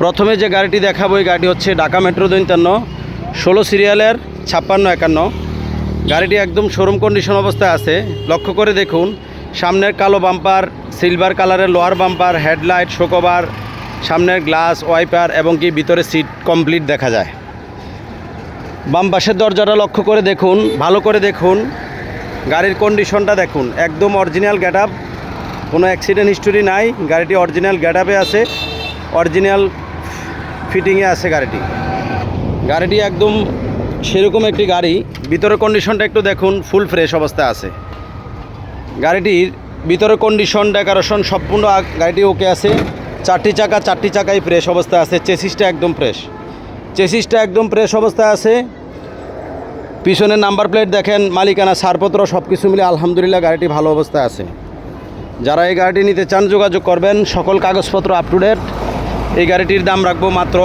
প্রথমে যে গাড়িটি দেখাবো, এই গাড়িটি হচ্ছে ঢাকা মেট্রো দৈন্তান্ন ষোলো সিরিয়ালের ছাপ্পান্ন একান্ন। গাড়িটি একদম শোরুম কন্ডিশন অবস্থায় আছে। লক্ষ্য করে দেখুন, সামনের কালো বাম্পার সিলভার কালারের লোহার বাম্পার হেডলাইট শোকোবার সামনের গ্লাস ওয়াইপার এবং কি ভিতরে সিট কমপ্লিট দেখা যায়। বাম পাশের দরজাটা লক্ষ্য করে দেখুন, ভালো করে দেখুন, গাড়ির কন্ডিশনটা দেখুন। একদম অরিজিনাল গেট কোনো অ্যাক্সিডেন্ট হিস্টোরি নাই, গাড়িটি অরিজিনাল গেট আছে। অরিজিনাল ফিটিংয়ে আছে গাড়িটি। গাড়িটি একদম সেরকম একটি গাড়ি, ভিতরের কন্ডিশনটা একটু দেখুন ফুল ফ্রেশ অবস্থায় আছে। গাড়িটির ভিতরের কন্ডিশন ডেকোরেশন সম্পূর্ণ গাড়িটি ওকে আছে। চারটি চাকা, চারটি চাকাই ফ্রেশ অবস্থায় আছে চেসিসটা একদম ফ্রেশ চেসিসটা একদম ফ্রেশ অবস্থায় আছে। পিছনের নাম্বার প্লেট দেখেন, মালিকানা সারপত্র সব কিছু মিলে আলহামদুলিল্লাহ গাড়িটি ভালো অবস্থায় আছে। যারা এই গাড়িটি নিতে চান যোগাযোগ করবেন, সকল কাগজপত্র আপ টু ডেট এই গাড়িটির দাম রাখব মাত্র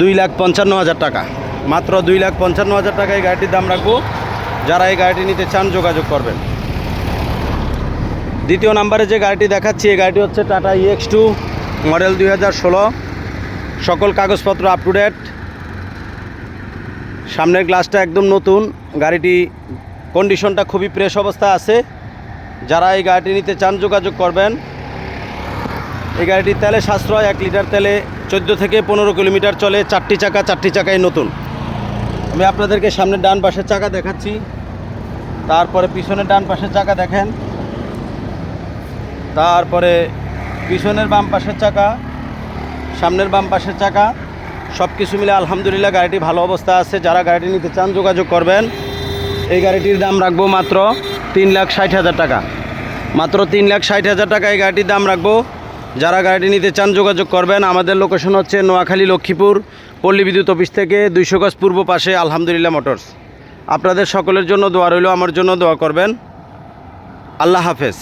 দুই লাখ পঞ্চান্ন হাজার টাকা। মাত্র দুই লাখ পঞ্চান্ন হাজার টাকা এই গাড়িটির দাম রাখব। যারা এই গাড়িটি নিতে চান যোগাযোগ করবেন। দ্বিতীয় নাম্বারে যে গাড়িটি দেখাচ্ছি, এই গাড়িটি হচ্ছে টাটা ইএক্স টু মডেল দুই হাজার ষোলো। সকল কাগজপত্র আপ টু ডেট সামনের গ্লাসটা একদম নতুন। গাড়িটি কন্ডিশনটা খুবই ফ্রেশ অবস্থা আছে। যারা এই গাড়িটি নিতে চান যোগাযোগ করবেন। এই গাড়িটির তেলে সাশ্রয়, এক লিটার তেলে চোদ্দ থেকে পনেরো কিলোমিটার চলে, চারটি চাকা, চারটি চাকাই নতুন। আমি আপনাদেরকে সামনের ডান পাশের চাকা দেখাচ্ছি। তারপরে পিছনের ডান পাশের চাকা দেখেন। তারপরে পিছনের বাম পাশের চাকা, সামনের বাম পাশের চাকা। সব কিছু মিলে আলহামদুলিল্লাহ গাড়িটি ভালো অবস্থা আছে। যারা গাড়িটি নিতে চান, যোগাযোগ করবেন। এই গাড়িটির দাম রাখব মাত্র তিন লাখ ষাট হাজার টাকা। মাত্র তিন লাখ ষাট হাজার টাকা এই গাড়িটির দাম রাখব। যারা গাড়িটি নিতে চান যোগাযোগ করবেন, আমাদের লোকেশন হচ্ছে নোয়াখালী লক্ষ্মীপুর, পল্লী বিদ্যুৎ অফিস থেকে দুইশো গজ পূর্ব পাশে আলহামদুলিল্লাহ মোটরস। আপনাদের সকলের জন্য দোয়া রইল, আমার জন্য দোয়া করবেন। আল্লাহ হাফেজ।